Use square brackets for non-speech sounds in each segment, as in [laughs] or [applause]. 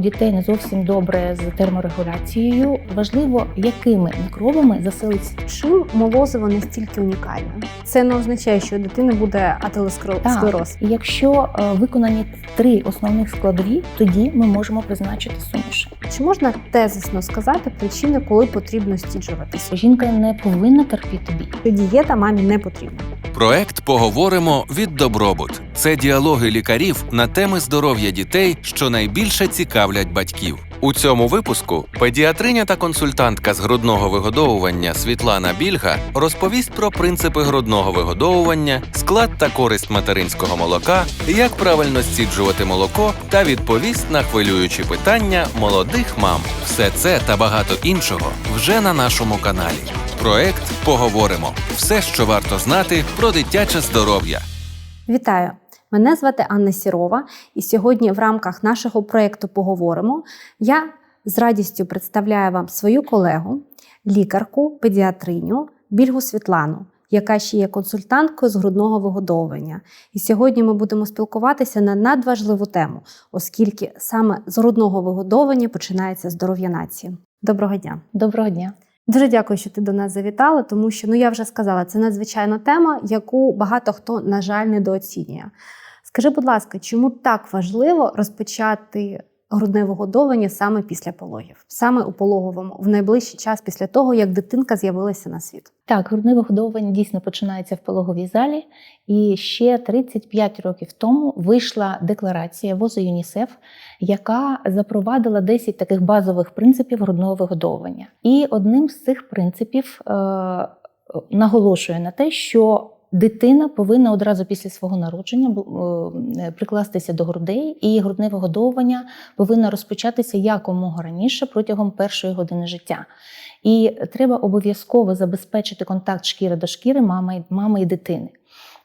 у дітей не зовсім добре з терморегуляцією, важливо, якими мікробами заселиться Чим молозиво настільки унікальне? Це не означає, що у дитини буде атеросклероз. І якщо е, виконані три основних складові, тоді ми можемо призначити суміші. Чи можна тезисно сказати причини, коли потрібно стіджуватися? Жінка не повинна терпіти біль. Що дієта мамі не потрібна? Проект Поговоримо від Добробут. Це діалоги лікарів на теми здоров'я дітей, що найбільше цікавлять батьків. У цьому випуску педіатриня та консультантка з грудного вигодовування Світлана Більга розповість про принципи грудного вигодовування, склад та користь материнського молока, як правильно стіджувати молоко та відповість на хвилюючі питання молодих мам. Все це та багато іншого вже на нашому каналі. Проект Поговоримо. Все, що варто знати про дитяче здоров'я. Вітаю! Мене звати Анна Сірова, і сьогодні в рамках нашого проєкту Поговоримо я з радістю представляю вам свою колегу, лікарку, педіатриню Більгу Світлану, яка ще є консультанткою з грудного вигодовування. І сьогодні ми будемо спілкуватися на надважливу тему, оскільки саме з грудного вигодовування починається здоров'я нації. Доброго дня! Доброго дня. Дуже дякую, що ти до нас завітала, тому що ну я вже сказала, це надзвичайна тема, яку багато хто, на жаль, недооцінює. Скажи, будь ласка, чому так важливо розпочати грудне вигодовування саме після пологів, саме у пологовому, в найближчий час після того, як дитинка з'явилася на світ? Так, грудне вигодовування дійсно починається в пологовій залі, і ще 35 років тому вийшла декларація ВОЗу ЮНІСЕФ, яка запровадила 10 таких базових принципів грудного вигодовування. І одним з цих принципів е, наголошує на те, що Дитина повинна одразу після свого народження е, прикластися до грудей, і грудне вигодовування повинно розпочатися якомога раніше протягом першої години життя. І треба обов'язково забезпечити контакт шкіри до шкіри мами, мами і дитини.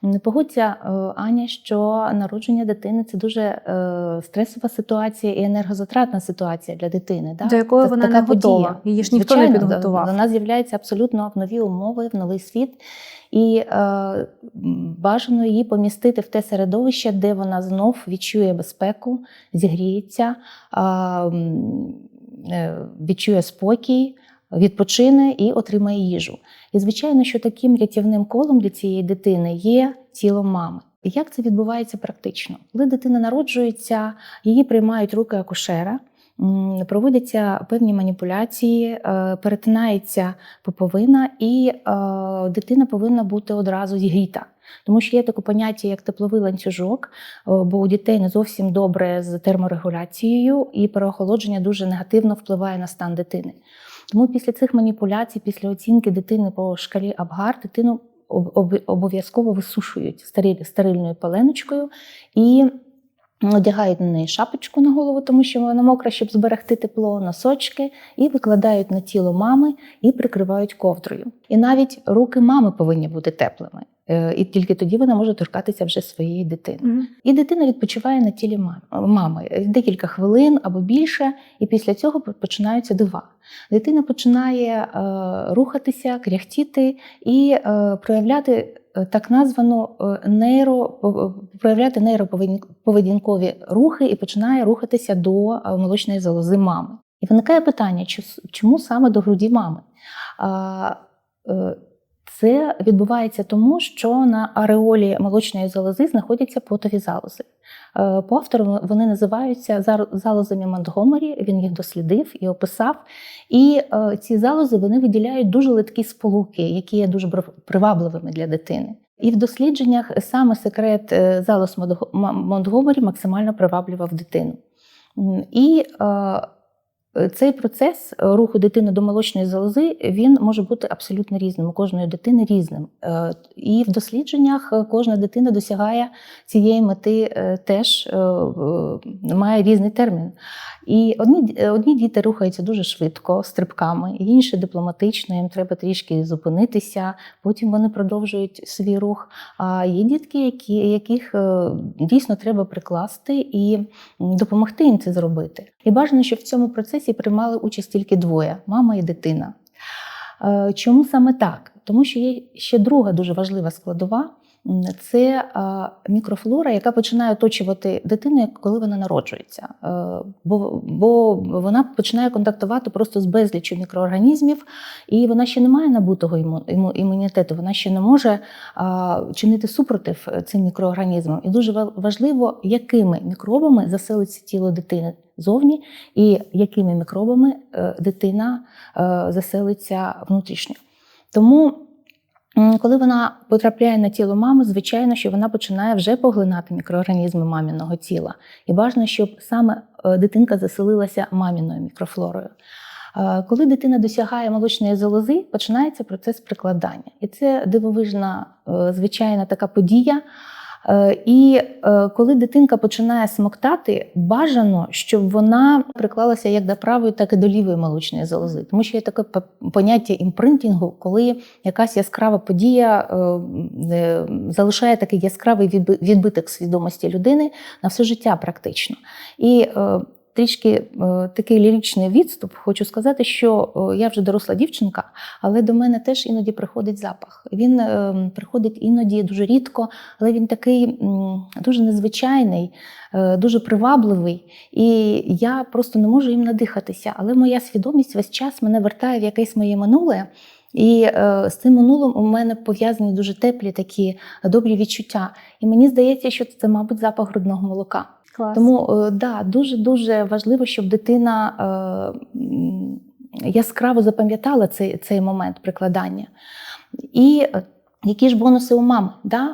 Не Погодься, е, Аня, що народження дитини це дуже е, стресова ситуація і енергозатратна ситуація для дитини. Да? До якої Та- вона така не готова. подія. Її ж ніхто не підготував. Вона з'являється абсолютно в нові умови, в новий світ. І е, бажано її помістити в те середовище, де вона знов відчує безпеку, зігріється, е, е, відчує спокій, відпочине і отримає їжу. І звичайно, що таким рятівним колом для цієї дитини є тіло мами. Як це відбувається практично? Коли дитина народжується, її приймають руки акушера, проводяться певні маніпуляції, е, перетинається поповина, і е, дитина повинна бути одразу зігріта. Тому що є таке поняття, як тепловий ланцюжок, е, бо у дітей не зовсім добре з терморегуляцією, і переохолодження дуже негативно впливає на стан дитини. Тому після цих маніпуляцій, після оцінки дитини по шкалі Абгар, дитину об- об- обов'язково висушують стериль- стерильною паленочкою і одягають на неї шапочку на голову, тому що вона мокра, щоб зберегти тепло, носочки, і викладають на тіло мами і прикривають ковдрою. І навіть руки мами повинні бути теплими. Е, І тільки тоді вона може торкатися вже своєї дитини. Мгм. І дитина відпочиває на тілі мами декілька хвилин або більше, і після цього починаються дива. Дитина починає е, рухатися, кряхтіти і е, проявляти е, так названу е, нейро, проявляти нейроповедінкові рухи і починає рухатися до е, молочної залози мами. І виникає питання, чому саме до груді мами? А, е, це відбувається тому, що на ареолі молочної залози знаходяться потові залози. Е, По автору вони називаються залозами Монтгомері. Він їх дослідив і описав. І е, ці залози вони виділяють дуже литкі сполуки, які є дуже привабливими для дитини. І в дослідженнях саме секрет е, залоз Монтго- Монтгомері максимально приваблював дитину. І цей процес руху дитини до молочної залози він може бути абсолютно різним. У кожної дитини різним. Е, І в дослідженнях кожна дитина досягає цієї мети е, теж е, має різний термін. І одні, одні діти рухаються дуже швидко, стрибками, інші дипломатично, їм треба трішки зупинитися, потім вони продовжують свій рух. А є дітки, які, яких дійсно треба прикласти і допомогти їм це зробити. І бажано, щоб в цьому процесі приймали участь тільки двоє мама і дитина. Е, Чому саме так? Тому що є ще друга дуже важлива складова. Це мікрофлора, яка починає оточувати дитину, коли вона народжується. Е, Бо, бо вона починає контактувати просто з безліччю мікроорганізмів, і вона ще не має набутого іму- іму- імунітету, вона ще не може чинити супротив е, цим мікроорганізмам. І дуже важливо, якими мікробами заселиться тіло дитини зовні, і якими мікробами е, дитина заселиться внутрішньо. Тому, коли вона потрапляє на тіло мами, звичайно, що вона починає вже поглинати мікроорганізми маміного тіла. І бажано, щоб саме е, дитинка заселилася маміною мікрофлорою. Е, Коли дитина досягає молочної залози, починається процес прикладання. І це дивовижна, е, звичайна така подія. Е, І е, коли дитинка починає смоктати, бажано, щоб вона приклалася як до правої, так і до лівої молочної залози. Тому що є таке поняття імпринтінгу, коли якась яскрава подія е, залишає такий яскравий відбиток свідомості людини на все життя практично. І трішки е, такий ліричний відступ, хочу сказати, що е, я вже доросла дівчинка, але до мене теж іноді приходить запах. Він е, приходить іноді дуже рідко, але він такий дуже незвичайний, дуже привабливий. І я просто не можу їм надихатися. Але моя свідомість весь час мене вертає в якесь моє минуле. І е, з цим минулим у мене пов'язані дуже теплі такі добрі відчуття. І мені здається, що це, мабуть, запах грудного молока. Клас. Тому е, да, дуже дуже важливо, щоб дитина е, яскраво запам'ятала цей, цей момент прикладання. І е, які ж бонуси у мами да,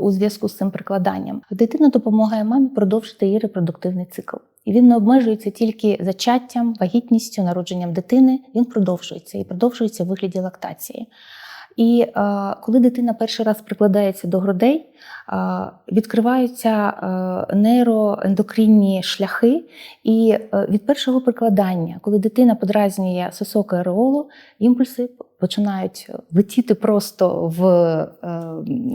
у зв'язку з цим прикладанням? Дитина допомагає мамі продовжити її репродуктивний цикл. І він не обмежується тільки зачаттям, вагітністю, народженням дитини. Він продовжується і продовжується в вигляді лактації. І е, коли дитина перший раз прикладається до грудей, е, відкриваються е, нейроендокринні шляхи, і е, від першого прикладання, коли дитина подразнює сосок ареолу, імпульси починають летіти просто в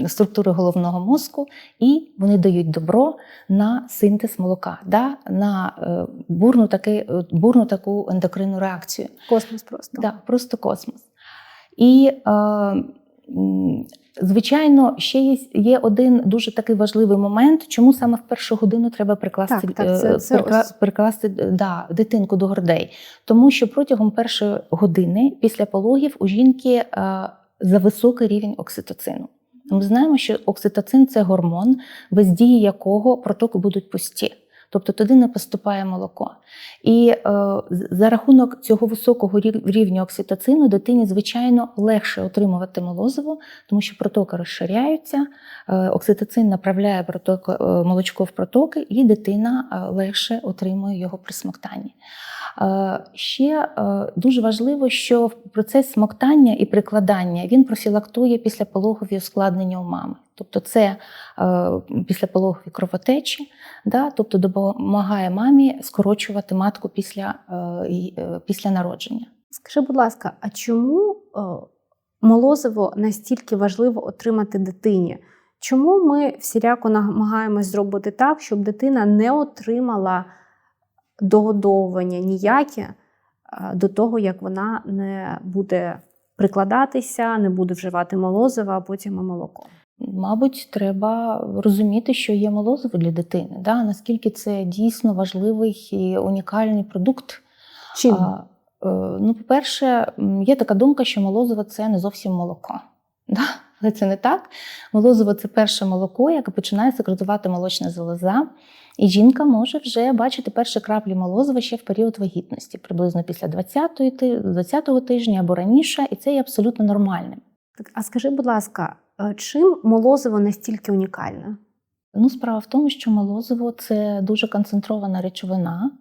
е, структури головного мозку, і вони дають добро на синтез молока, да, на е, бурну, таки, бурну таку ендокринну реакцію. Космос просто. Да, просто космос. І, е, звичайно, ще є, є один дуже такий важливий момент, чому саме в першу годину треба прикласти, Так, так, це- е, це прикла- прикласти да, дитинку до грудей. Тому що протягом першої години після пологів у жінки е, зависокий рівень окситоцину. Ми знаємо, що окситоцин це гормон, без дії якого протоки будуть пусті. Тобто туди не поступає молоко. І е, за рахунок цього високого рівня окситоцину дитині, звичайно, легше отримувати молозиво, тому що протоки розширяються, е, окситоцин направляє проток, е, молочко в протоки, і дитина е, легше отримує його при смоктанні. Е, Ще е, дуже важливо, що процес смоктання і прикладання він профілактує післяпологові ускладнення у мами. Тобто це е, післяпологові кровотечі, да, тобто допомагає мамі скорочувати матку після, після народження. Скажи, будь ласка, а чому молозиво настільки важливо отримати дитині? Чому ми всіляко намагаємось зробити так, щоб дитина не отримала догодовування ніяке до того, як вона не буде прикладатися, не буде вживати молозиво, а потім і молоко? Мабуть, треба розуміти, що є молозиво для дитини, да? наскільки це дійсно важливий і унікальний продукт. Чим? А, е, ну, по-перше, є така думка, що молозиво це не зовсім молоко. [laughs] Да? Але це не так. Молозиво це перше молоко, яке починає секретувати молочна залоза. І жінка може вже бачити перші краплі молозива ще в період вагітності, приблизно після 20-ї ти- 20-го тижня або раніше, і це є абсолютно нормальним. Так, а скажи, будь ласка, е, чим молозиво настільки унікальне? Ну, справа в тому, що молозиво це дуже концентрована речовина.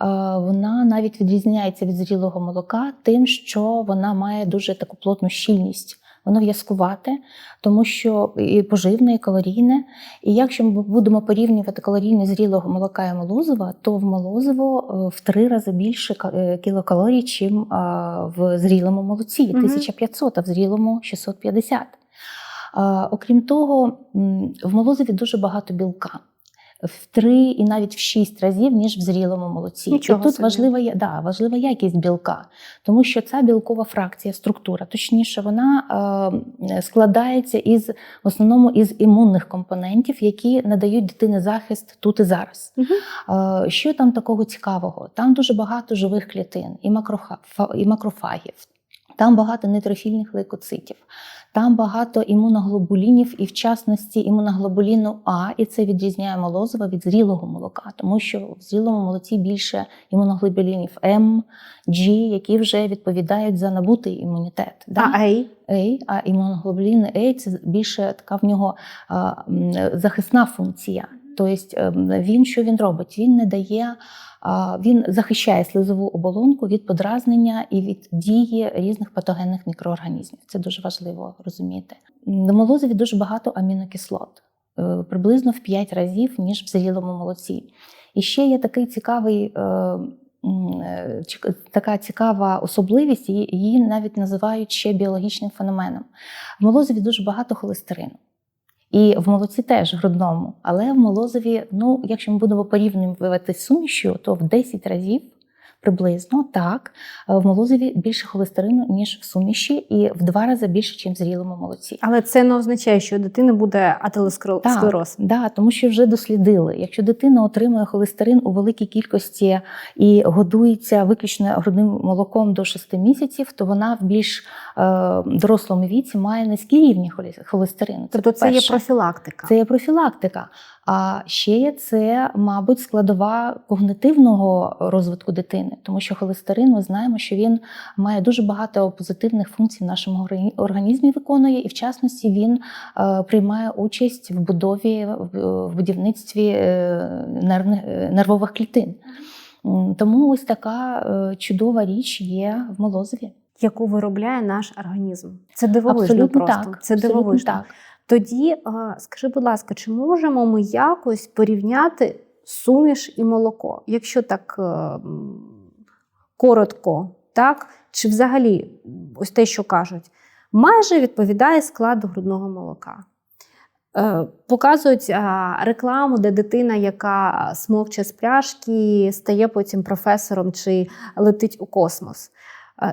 Е, Вона навіть відрізняється від зрілого молока тим, що вона має дуже таку плотну щільність. Воно в'язкувате, тому що і поживне, і калорійне. І якщо ми будемо порівнювати калорійність зрілого молока і молозива, то в молозиво е, в три рази більше е, кілокалорій, чим е, в зрілому молоці 1500, а в зрілому 650. Окрім того, в молозиві дуже багато білка. В три і навіть в шість разів, ніж в зрілому молоці. Нічого і тут собі. важлива, да, важлива якість білка, тому що ця білкова фракція, структура, точніше, вона е, складається із в основному із імунних компонентів, які надають дитині захист тут і зараз. Мгм. Е, Що там такого цікавого? Там дуже багато живих клітин і макрофагів, там багато нейтрофільних лейкоцитів, там багато імуноглобулінів, і в частності імуноглобуліну А, і це відрізняє молозиво від зрілого молока, тому що в зрілому молоці більше імуноглобулінів М, G, які вже відповідають за набутий імунітет. Да? А ей? A, а імуноглобулін A – це більше така в нього а, захисна функція. Тобто ем, він що він робить? Він не дає, він захищає слизову оболонку від подразнення і від дії різних патогенних мікроорганізмів. Це дуже важливо розуміти. На молозиві дуже багато амінокислот, е, приблизно в 5 разів, ніж в зрілому молоці. І ще є такий цікавий. е, е, Така цікава особливість, її навіть називають ще біологічним феноменом. В молозиві дуже багато холестерину. І в молоці теж грудному, але в молозиві, ну, якщо ми будемо порівнювати з сумішю, то в 10 разів приблизно так в молозиві більше холестерину, ніж в суміші, і в два рази більше, ніж в зрілому молоці. Але це не означає, що у дитини буде атеросклероз. Да, тому що вже дослідили. Якщо дитина отримує холестерин у великій кількості і годується виключно грудним молоком до 6 місяців, то вона в більш е, дорослому віці має низькі рівні холестерину. Тобто це є профілактика. Це є профілактика. А ще є це, мабуть, складова когнитивного розвитку дитини, тому що холестерин, ми знаємо, що він має дуже багато позитивних функцій в нашому організмі виконує, і в частності він е, приймає участь в будові в, будівництві е, е, нервових клітин. Тому ось така чудова річ є в молозиві. яку виробляє наш організм. Це дивовижно Абсолютно просто. так. Це абсолютно дивовижно. так. Тоді скажи, будь ласка, чи можемо ми якось порівняти суміш і молоко? Якщо так е, коротко, так? Чи взагалі ось те, що кажуть, майже відповідає складу грудного молока? Е, Показують рекламу, де дитина, яка смокче з пляшки, стає потім професором чи летить у космос.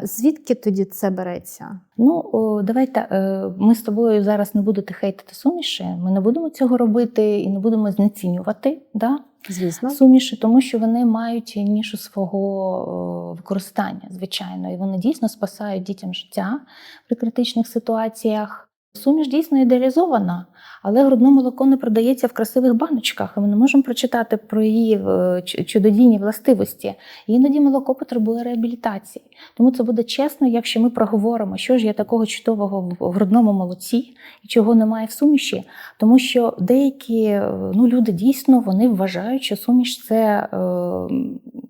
Звідки тоді це береться? Ну, давайте е, ми з тобою зараз не будете хейтити суміші. Ми не будемо цього робити і не будемо знецінювати да, Звісно. суміші, тому що вони мають нішу свого використання, звичайно, і вони дійсно спасають дітям життя при критичних ситуаціях. Суміш дійсно ідеалізована, але грудне молоко не продається в красивих баночках, і ми не можемо прочитати про її е, чудодійні властивості. Іноді молоко потребує реабілітації. Тому це буде чесно, якщо ми проговоримо, що ж є такого чудового в- в грудному молоці і чого немає в суміші. Тому що деякі е, ну, люди дійсно вони вважають, що суміш це, е,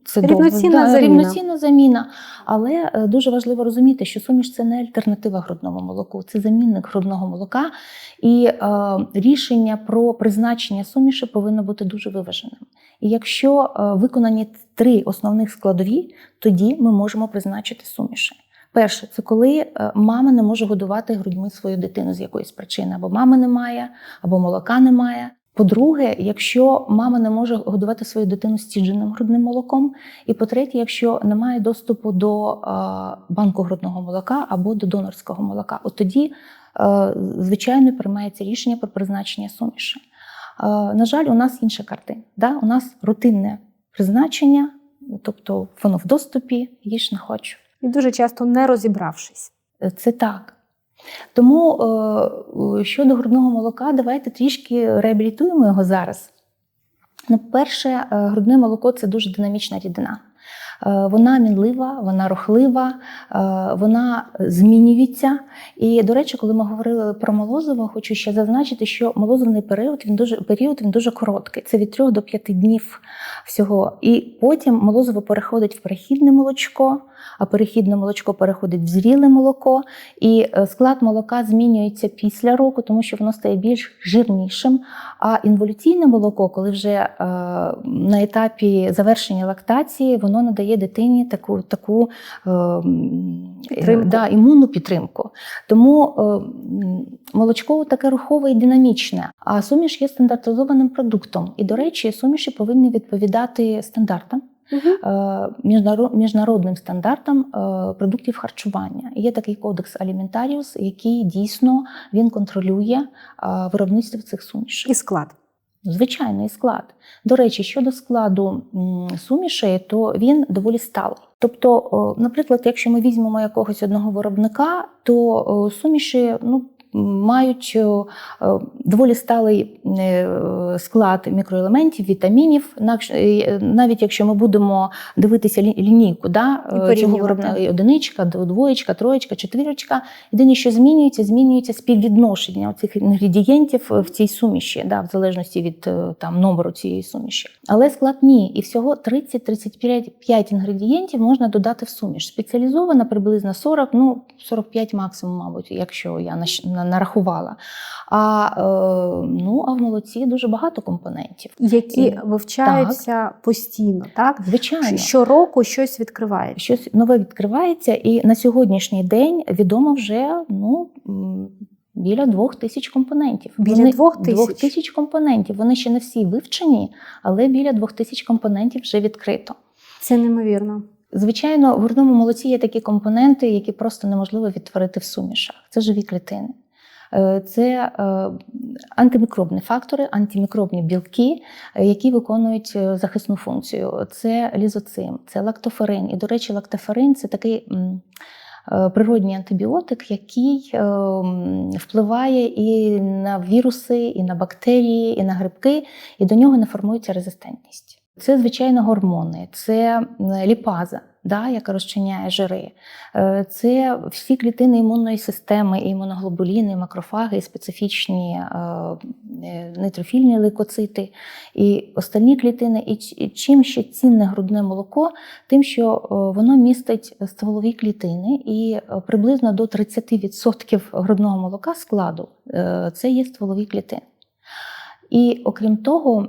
це Рівноцінна да, заміна. рівноцінна заміна. Але е, дуже важливо розуміти, що суміш це не альтернатива грудному молоку, це замінник грудного молока. І е, рішення про призначення суміші повинно бути дуже виваженим. І якщо е, виконані три основних складові, тоді ми можемо призначити суміші. Перше, це коли е, мама не може годувати грудьми свою дитину з якоїсь причини, або мами немає, або молока немає. По-друге, якщо мама не може годувати свою дитину стідженим грудним молоком. І по-третє, якщо немає доступу до банку грудного молока або до донорського молока, от тоді, е, звичайно, приймається рішення про призначення суміші. Е, На жаль, у нас інша картина. Да? У нас рутинне призначення, тобто воно в доступі, їж не хочу. І дуже часто не розібравшись. Е, Це так. Тому е, щодо грудного молока, давайте трішки реабілітуємо його зараз. Ну, перше, е, грудне молоко це дуже динамічна рідина. Е, Вона мінлива, вона рухлива, вона змінюється. І, до речі, коли ми говорили про молозиво, хочу ще зазначити, що молозивний період він дуже період він дуже короткий. Це від 3 до 5 днів всього. І потім молозиво переходить в перехідне молочко, а перехідне молочко переходить в зріле молоко. І е, склад молока змінюється після року, тому що воно стає більш жирнішим. А інволюційне молоко, коли вже е, на етапі завершення лактації, воно надає дитині таку, таку е, Підтримку. да, імунну підтримку. Тому молочко таке рухове і динамічне, а суміш є стандартизованим продуктом. І, до речі, суміші повинні відповідати стандартам. Міжнаро- міжнародним стандартам е, продуктів харчування. Є такий кодекс Аліментаріус, який дійсно він контролює е, виробництво цих сумішей. І склад. Звичайний склад. До речі, щодо складу сумішей, то він доволі сталий. Тобто, наприклад, якщо ми візьмемо якогось одного виробника, то суміші ну, мають е, доволі сталий е, склад мікроелементів, вітамінів. Е, Навіть якщо ми будемо дивитися лінійку, да, цього порівнювати. одиничка, двоєчка, троєчка, четвірочка. Єдине, що змінюється, змінюється співвідношення цих інгредієнтів в цій суміші, да, в залежності від там номеру цієї суміші. Але склад ні, і всього 30-35 інгредієнтів можна додати в суміш. Спеціалізована приблизно 40, ну 45 максимум, мабуть, якщо я на- нарахувала. А, е, ну, а в молоці дуже багато компонентів. Які І- вивчаються постійно, так? Звичайно. Щороку щось відкривається. щось нове відкривається, і на сьогоднішній день відомо вже ну. Біля двох тисяч компонентів. Біля двох тисяч? Двох тисяч компонентів. Вони ще не всі вивчені, але біля двох тисяч компонентів вже відкрито. Це неймовірно. Звичайно, в грудному молоці є такі компоненти, які просто неможливо відтворити в сумішах. Це живі клітини. Е, Це е, антимікробні фактори, антимікробні білки, е, які виконують захисну функцію. Це лізоцим, це лактоферин. І, до речі, лактоферин це такий природній антибіотик, який впливає і на віруси, і на бактерії, і на грибки, і до нього не формується резистентність. Це, звичайно, гормони, це ліпаза, да, яка розчиняє жири. Е, Це всі клітини імунної системи, і імуноглобуліни, і макрофаги, і специфічні е, е, нейтрофільні лейкоцити, і остальні клітини. І чим ще цінне грудне молоко, тим, що воно містить стволові клітини, і приблизно до 30% грудного молока складу це є стволові клітини. І окрім того,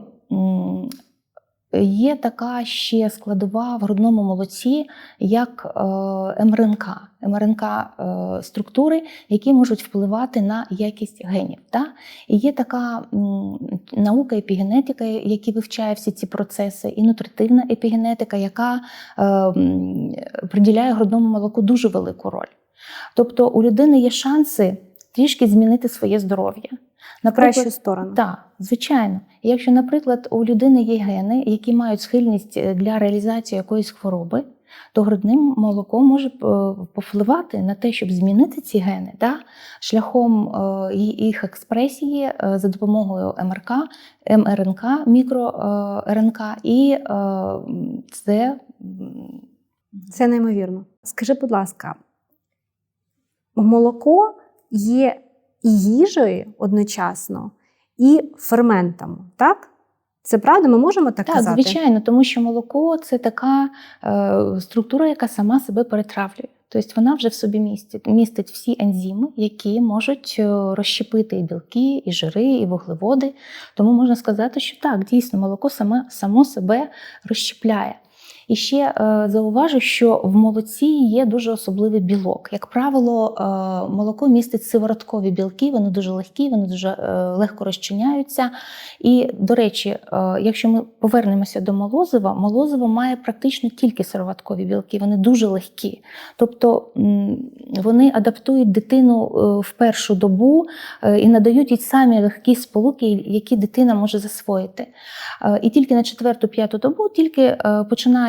є така ще складова в грудному молоці, як е, МРНК, МРНК е, структури, які можуть впливати на якість генів. Та? І є така наука епігенетика, які вивчає всі ці процеси, і нутритивна епігенетика, яка е, приділяє грудному молоку дуже велику роль. Тобто у людини є шанси трішки змінити своє здоров'я. В кращу сторону. Так, звичайно. Якщо, наприклад, у людини є гени, які мають схильність е, для реалізації якоїсь хвороби, то грудним молоко може е, повпливати на те, щоб змінити ці гени да? шляхом е, їх експресії за допомогою МРК, МРНК, мікро-РНК, і е, це Це неймовірно. Скажи, будь ласка, молоко є і їжею одночасно, і ферментом, так? Це правда, ми можемо так, Так, казати? звичайно, тому що молоко це така е, структура, яка сама себе перетравлює. Тобто вона вже в собі містить, містить всі ензими, які можуть е, розщепити і білки, і жири, і вуглеводи. Тому можна сказати, що так, дійсно, молоко саме, само себе розщепляє. І ще е, зауважу, що в молоці є дуже особливий білок. Як правило, е, молоко містить сивороткові білки, вони дуже легкі, вони дуже е, легко розчиняються. І, до речі, якщо ми повернемося до молозива, молозиво має практично тільки сироваткові білки, вони дуже легкі. Тобто вони адаптують дитину в першу добу і надають їй самі легкі сполуки, які дитина може засвоїти. І тільки на четверту-п'яту добу тільки е,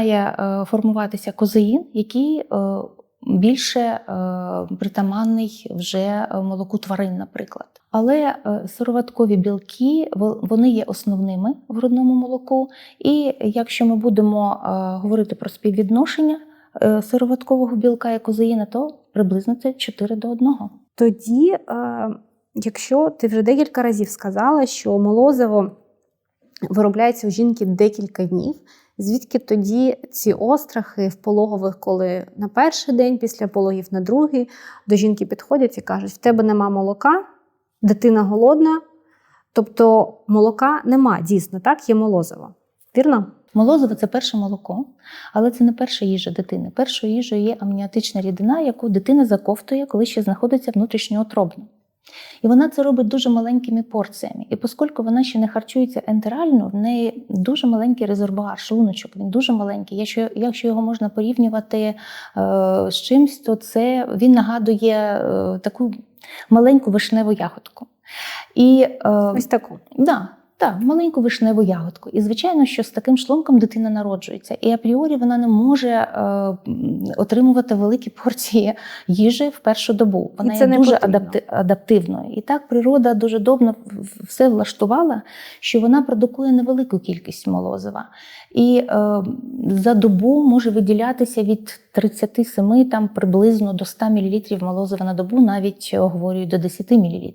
починає е, формуватися козеїн, який е, більше е, притаманний вже молоку тварин, наприклад. Але сироваткові білки вони є основними в грудному молоку. І якщо ми будемо говорити про співвідношення сироваткового білка і козеїна, то приблизно це 4 до 1. Тоді, якщо ти вже декілька разів сказала, що молозиво виробляється у жінки декілька днів, звідки тоді ці острахи в пологових, коли на перший день після пологів, на другий, до жінки підходять і кажуть: в тебе нема молока, дитина голодна, тобто молока нема, дійсно, так, є молозиво. Вірно? Молозиво це перше молоко, але це не перша їжа дитини. Першою їжею є амніотична рідина, яку дитина заковтує, коли ще знаходиться внутрішньоутробно. І вона це робить дуже маленькими порціями. І оскільки вона ще не харчується ентерально, в неї дуже маленький резервуар, шлуночок, він дуже маленький. Якщо, якщо його можна порівнювати е, з чимось, то це він нагадує е, таку маленьку вишневу ягодку. І, е, Ось таку. Да, так, маленьку вишневу ягодку. І звичайно, що з таким шлунком дитина народжується. І апріорі вона не може е, отримувати великі порції їжі в першу добу. Вона це є не дуже адапти- адаптивною. І так природа дуже в- все влаштувала, що вона продукує невелику кількість молозива. І е, за добу може виділятися від 37 там, приблизно до 100 мл молозива на добу, навіть е, говорю до 10 мл.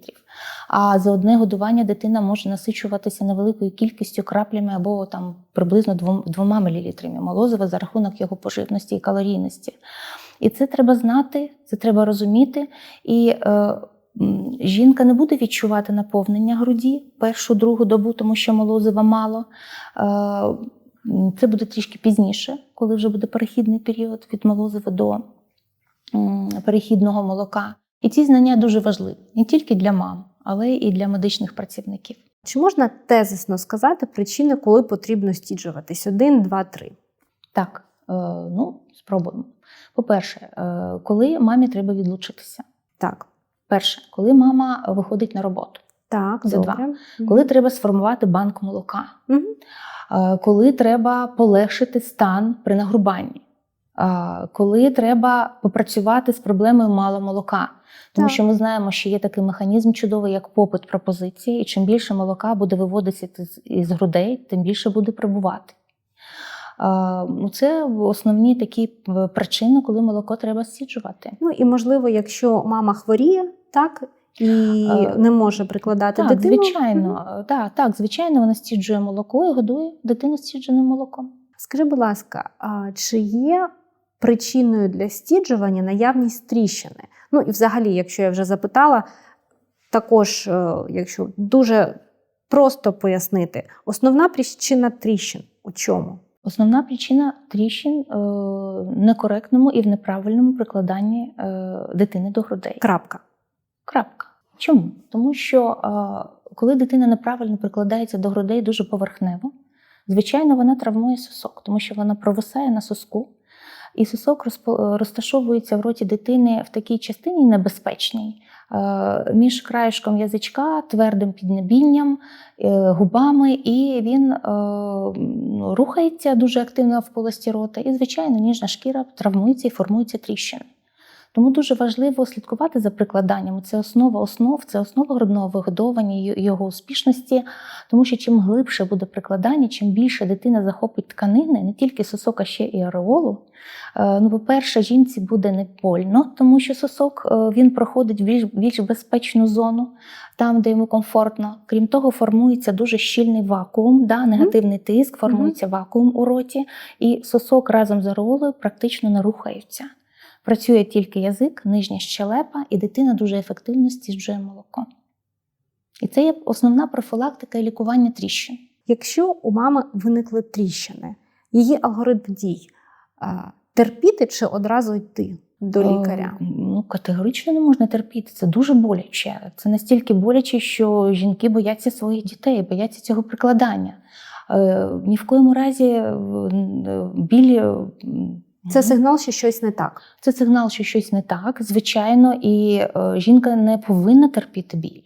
А за одне годування дитина може насичуватися невеликою кількістю краплями або там приблизно двом- двома мілілітрами молозива за рахунок його поживності і калорійності. І це треба знати, це треба розуміти. І е, жінка не буде відчувати наповнення груді першу другу добу, тому що молозива мало. Е, це буде трішки пізніше, коли вже буде перехідний період від молозива до перехідного молока. І ці знання дуже важливі не тільки для мам, але і для медичних працівників. Чи можна тезисно сказати причини, коли потрібно стіджуватись? Один, два, три. Так, е, ну спробуємо. По-перше, е, коли мамі треба відлучитися. Так. Перше, коли мама виходить на роботу, Так, Це добре. два. Коли треба сформувати банк молока, е, коли треба полегшити стан при нагрубанні, коли треба попрацювати з проблемою мало молока. Тому Так. що ми знаємо, що є такий механізм чудовий, як попит пропозиції, і чим більше молока буде виводитися з- із грудей, тим більше буде прибувати. Ну, Це основні такі е, причини, коли молоко треба стіджувати. Ну і можливо, якщо мама хворіє, так і не може прикладати Так, дитину. Звичайно, Е, так, так, звичайно, вона стіджує молоко і годує дитину стідженим молоком. Скажи, будь ласка, чи є причиною для стіджування наявність тріщини? Ну і взагалі, якщо я вже запитала, також, е, якщо дуже просто пояснити, основна причина тріщин у чому? Основна причина тріщин е, в некоректному і в неправильному прикладанні е, дитини до грудей. Крапка. Крапка. Чому? Тому що коли дитина неправильно прикладається до грудей дуже поверхнево, звичайно, вона травмує сосок, тому що вона провисає на соску, і сусок розташовується в роті дитини в такій частині небезпечній, е, між краєшком язичка, твердим піднебінням, е, губами, і він е, ну, рухається дуже активно в полості рота. І, звичайно, ніжна шкіра травмується і формуються тріщини. Тому дуже важливо слідкувати за прикладанням. Це основа основ, це основа грудного вигодовування його успішності. Тому що чим глибше буде прикладання, чим більше дитина захопить тканини, не тільки сосок, а ще і ареолу. Е, Ну, по-перше, жінці буде не больно, тому що сосок е, він проходить в більш, більш безпечну зону, там, де йому комфортно. Крім того, формується дуже щільний вакуум, да, негативний тиск, формується вакуум у роті, і сосок разом з ареолою практично не рухаються. Працює тільки язик, нижня щелепа, і дитина дуже ефективно стіджує молоко. І це є основна профілактика і лікування тріщин. Якщо у мами виникли тріщини, її алгоритм дій терпіти чи одразу йти до лікаря? Е, Ну, категорично не можна терпіти. Це дуже боляче. Це настільки боляче, що жінки бояться своїх дітей, бояться цього прикладання. Е, Ні в коєму разі е, біль. Це сигнал, що щось не так. Це сигнал, що щось не так, звичайно, і е, жінка не повинна терпіти біль.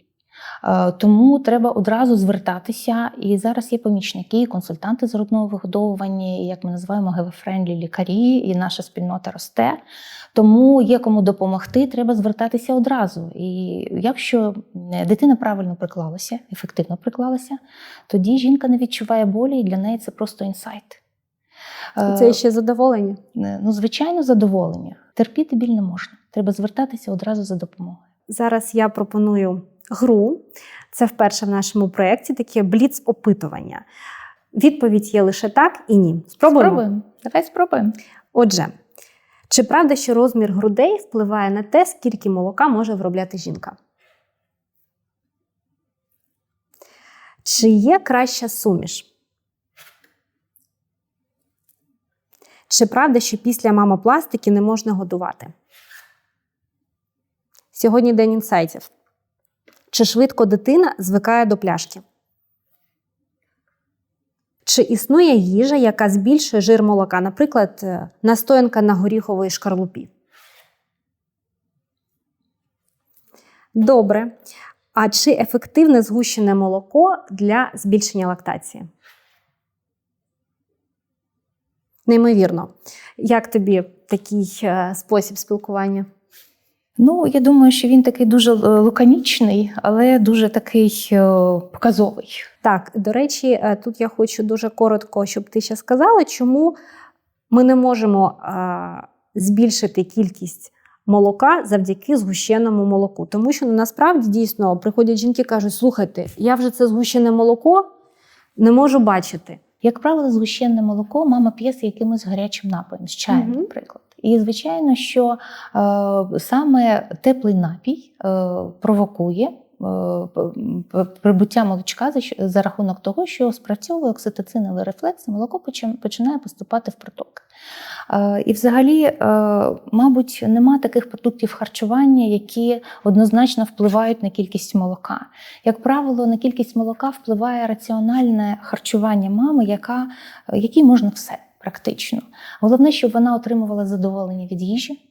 Е, Тому треба одразу звертатися. І зараз є помічники, консультанти з грудного вигодовування, і, як ми називаємо гевефрендлі лікарі, і наша спільнота росте. Тому є кому допомогти, треба звертатися одразу. І якщо е, дитина правильно приклалася, ефективно приклалася, тоді жінка не відчуває болі, і для неї це просто інсайт. Е, Це ще задоволення. Ну, звичайно, задоволення. Терпіти біль не можна. Треба звертатися одразу за допомогою. Зараз я пропоную гру. Це вперше в нашому проєкті таке бліц-опитування. Відповідь є лише так і ні. Спробуємо. Спробуємо. Давай спробуємо. Отже, чи правда, що розмір грудей впливає на те, скільки молока може виробляти жінка? Чи є краща суміш? Чи правда, що після мамопластики не можна годувати? Сьогодні день інсайтів. Чи швидко дитина звикає до пляшки? Чи існує їжа, яка збільшує жир молока, наприклад, е, настоянка на горіховій шкарлупі? Добре. А чи ефективне згущене молоко для збільшення лактації? Неймовірно. Як тобі такий е, спосіб спілкування? Ну, я думаю, що він такий дуже е, лаконічний, але дуже такий е, показовий. Так, до речі, тут я хочу дуже коротко, щоб ти ще сказала, чому ми не можемо збільшити кількість молока завдяки згущеному молоку. Тому що ну, насправді дійсно приходять жінки і кажуть: слухайте, я вже це згущене молоко не можу бачити. Як правило, згущенне молоко мама п'є з якимось гарячим напоєм, з чаєм, Мгм. наприклад. І звичайно, що е, саме теплий напій е, провокує. Е, Прибуття молочка за, рахунок того, що спрацьовує окситоциновий рефлекс, і молоко почи- починає поступати в проток. Е, І взагалі, е, мабуть, нема таких продуктів харчування, які однозначно впливають на кількість молока. Як правило, на кількість молока впливає раціональне харчування мами, яка, якій можна все практично. Головне, щоб вона отримувала задоволення від їжі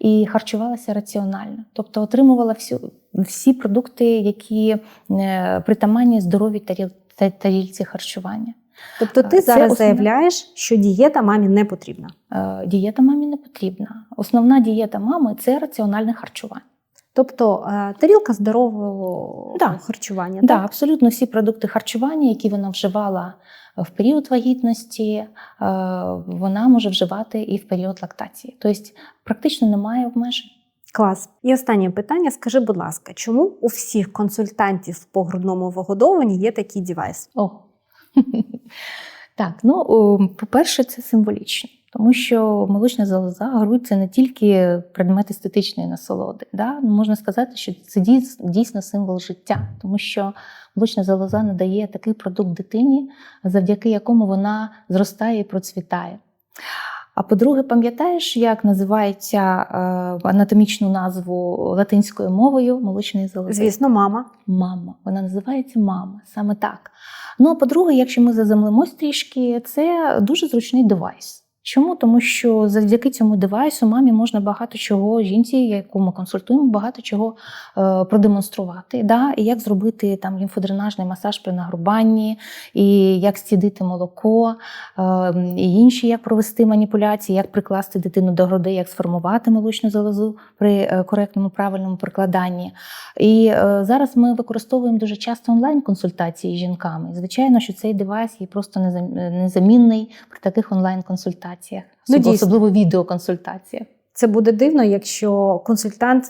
і харчувалася раціонально, тобто отримувала всю, всі продукти, які е, притаманні здоровій таріл- тарілці харчування. Тобто, ти Це зараз основне. заявляєш, що дієта мамі не потрібна. Е, Дієта мамі не потрібна. Основна дієта мами це раціональне харчування. Тобто е, тарілка здорового Да. харчування. Да, так? абсолютно всі продукти харчування, які вона вживала в період вагітності, е, вона може вживати і в період лактації. Тобто практично немає обмежень. Клас. І останнє питання: скажи, будь ласка, чому у всіх консультантів по грудному вигодовуванні є такий девайс? О. [laughs] Так, ну по-перше, це символічно, тому що молочна залоза, грудь це не тільки предмет естетичної насолоди. Да? Ну, Можна сказати, що це дійсно символ життя, тому що молочна залоза надає такий продукт дитині, завдяки якому вона зростає і процвітає. А по-друге, пам'ятаєш, як називається е, анатомічну назву латинською мовою молочної залози? Звісно, мама. Мама. Вона називається мама, саме так. Ну а по-друге, якщо ми заземлимось трішки, це дуже зручний девайс. Чому? Тому що завдяки цьому девайсу мамі можна багато чого жінці, яку ми консультуємо, багато чого е, продемонструвати. Да? І як зробити там лімфодренажний масаж при нагрубанні, і як стідити молоко, е, і інші, як провести маніпуляції, як прикласти дитину до грудей, як сформувати молочну залозу при е, коректному правильному прикладанні. І е, зараз ми використовуємо дуже часто онлайн-консультації з жінками. Звичайно, що цей девайс є просто незам- незамінний при таких онлайн-консультаціях, Ну, особливо, дійсно. особливо відеоконсультаціях. Це буде дивно, якщо консультант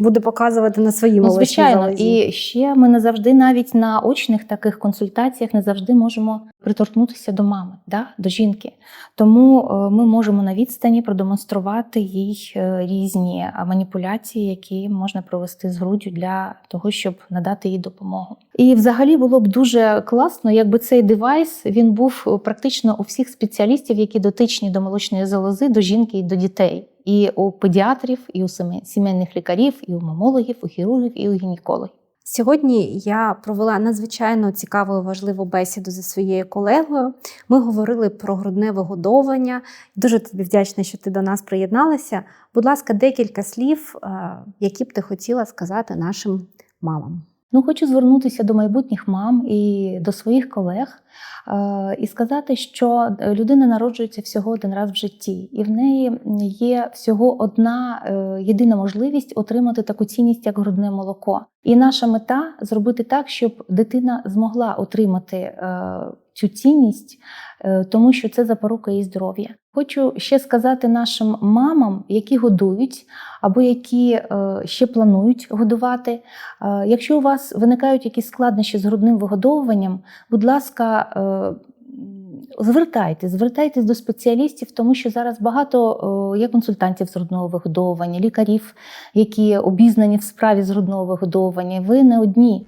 буде показувати на своїй Ну, звичайно, залозі. і ще ми не завжди, навіть на очних таких консультаціях, не завжди можемо приторкнутися до мами, да? до жінки. Тому е, ми можемо на відстані продемонструвати їй е, різні е, маніпуляції, які можна провести з груддю для того, щоб надати їй допомогу. І взагалі було б дуже класно, якби цей девайс він був практично у всіх спеціалістів, які дотичні до молочної залози, до жінки і до дітей. І у педіатрів, і у сімейних лікарів, і у мамологів, у хірургів, і у гінекологів. Сьогодні я провела надзвичайно цікаву і важливу бесіду зі своєю колегою. Ми говорили про грудне вигодовування. Дуже тобі вдячна, що ти до нас приєдналася. Будь ласка, декілька слів, е, які б ти хотіла сказати нашим мамам. Ну, хочу звернутися до майбутніх мам і до своїх колег е, і сказати, що людина народжується всього один раз в житті, і в неї є всього одна е, єдина можливість отримати таку цінність, як грудне молоко. І наша мета зробити так, щоб дитина змогла отримати е, цю цінність, е, тому що це запорука її здоров'я. Хочу ще сказати нашим мамам, які годують або які е, ще планують годувати. Е, Якщо у вас виникають якісь складнощі з грудним вигодовуванням, будь ласка, звертайтесь, звертайтесь до спеціалістів, тому що зараз багато є консультантів з грудного вигодовування, лікарів, які обізнані в справі з грудного вигодовування. Ви не одні.